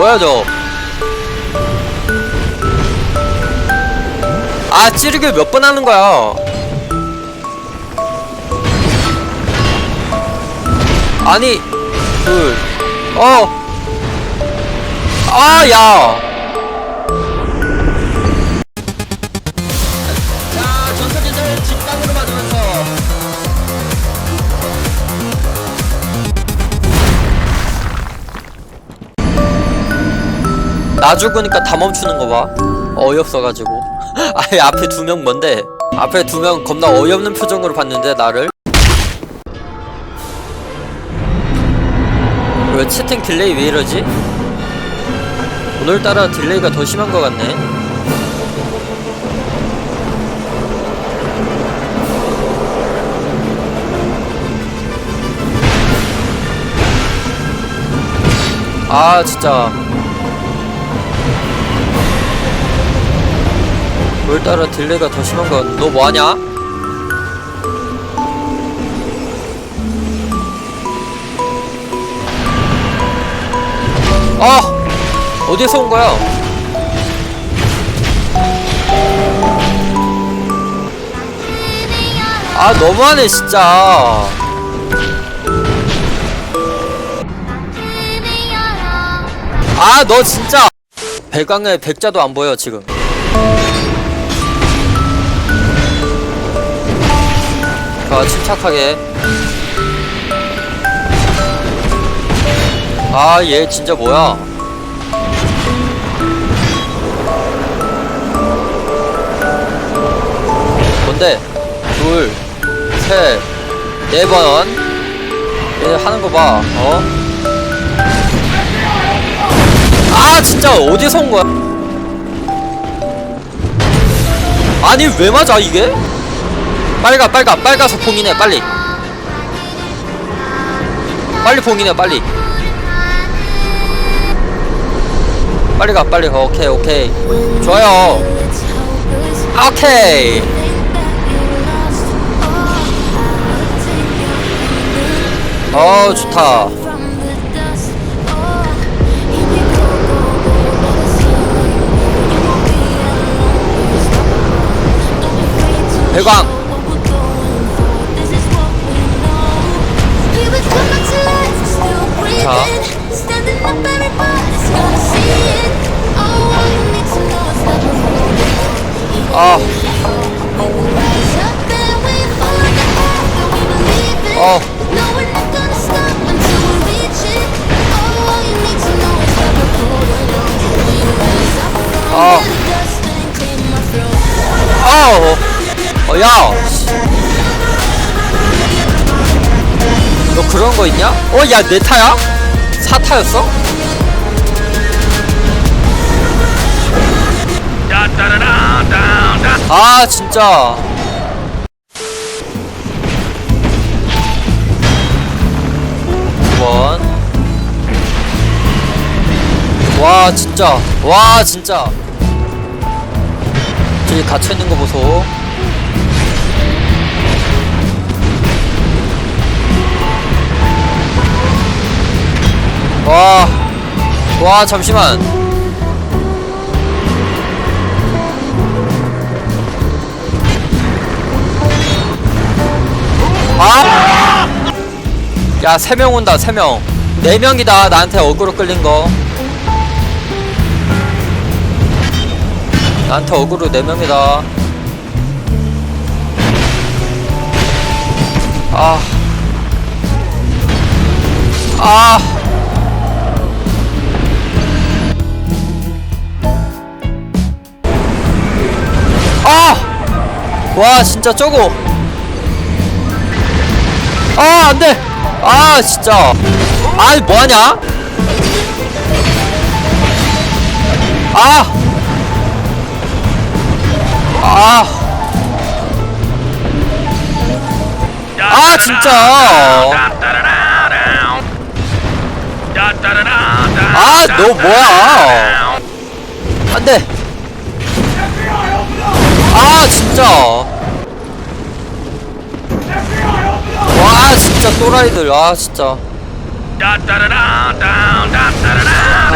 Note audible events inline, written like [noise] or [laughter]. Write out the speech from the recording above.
뭐야 저? 아 찌르기 몇 번 하는 거야? 아니 둘 어. 아, 야. 나 죽으니까 다 멈추는 거 봐. 어이없어가지고. [laughs] 아예 앞에 두 명 뭔데? 앞에 두 명 겁나 어이없는 표정으로 봤는데 나를. 왜 채팅 딜레이 왜 이러지? 오늘따라 딜레이가 더 심한 것 같네. 아 진짜 오늘따라 딜레이가 더 심한 것 같네. 너 뭐하냐? 아! 어디에서 온 거야? 아 너무하네 진짜 아 너 진짜 배강에 백자도 안 보여 지금 자 침착하게 아 얘 진짜 뭐야 뭔데 둘, 셋, 네 번. 얘 하는 거 봐, 어? 아, 진짜 어디서 온 거야? 아니, 왜 맞아, 이게? 빨리 가, 빨리 가, 빨리 가서 봉인해, 빨리. 빨리 봉인해, 빨리. 빨리 가, 빨리 가, 오케이, 오케이. 좋아요. 오케이. 어, 좋다. 배광. 아, 어. 아. 어, 야. 너 그런 거 있냐? 어, 야, 내 타야? 사타였어? 아, 진짜. 두 번. 와, 진짜. 와, 진짜. 저기 갇혀있는 거 보소. 와, 와, 잠시만. 야, 세 명 온다, 세 명. 네 명이다, 나한테 어그로 끌린 거. 나한테 어그로 네 명이다. 아. 아. 아! 와, 진짜 저거. 아, 안 돼! 아, 진짜. 아, 뭐하냐? 아! 아! 아, 진짜! 아, 너 뭐야? 안 돼! 아, 진짜! 또라이들 아 진짜. 따따라라 따따라라